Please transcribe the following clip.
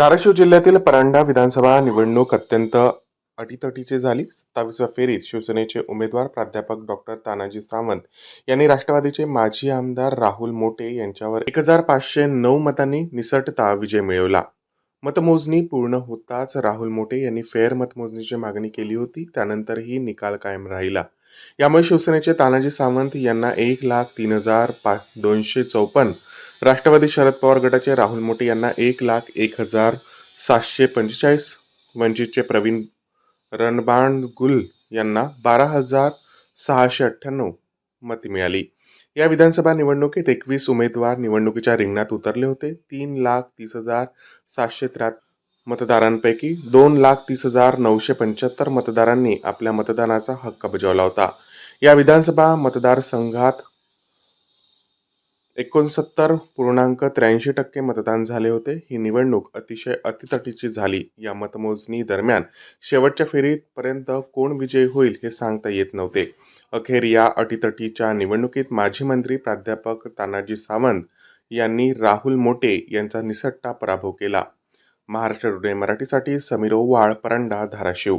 धाराशिव जिल्ह्यातील परांडा विधानसभा निवडणूक अत्यंत अटीतटीची झाली. सत्तावीसव्या फेरीत शिवसेनेचे उमेदवार प्राध्यापक डॉक्टर तानाजी सावंत यांनी राष्ट्रवादीचे माजी आमदार राहुल मोटे यांच्यावर एक हजार पाचशे नऊ मतांनी निसटता विजय मिळवला. मतमोजणी पूर्ण होताच राहुल मोटे यांनी फेअर मतमोजणीची मागणी केली होती. त्यानंतरही निकाल कायम राहिला. यामुळे शिवसेनेचे तानाजी सावंत यांना एक लाख तीन हजार पा दोनशे चौपन्न राष्ट्रवादी शरद पवार गटाचे राहुल मोटे यांना एक लाख एक हजार सातशे पंचेचाळीस वंचितचे प्रवीण रणबाणगुल यांना बारा हजार सहाशे अठ्ठ्याण्णव मते मिळाली. या विधानसभा निवडणुकीत एकवीस उमेदवार निवडणुकीच्या रिंगणात उतरले होते. तीन लाख तीस हजार सातशे त्र्याहत्तर मतदारांपैकी दोन लाख तीस हजार नऊशे पंच्याहत्तर मतदारांनी आपल्या मतदानाचा हक्क बजावला होता. या विधानसभा मतदारसंघात एकोणसत्तर पूर्णांक त्र्याऐंशी टक्के मतदान झाले होते. ही निवडणूक अतिशय अतितटीची झाली. या मतमोजणी दरम्यान शेवटच्या फेरीपर्यंत कोण विजयी होईल हे सांगता येत नव्हते. अखेर या अटीतटीच्या निवडणुकीत माजी मंत्री प्राध्यापक तानाजी सावंत यांनी राहुल मोटे यांचा निसट्टा पराभव केला. महाराष्ट्र टुडे मराठीसाठी समीर ओवाळ परांडा धाराशिव.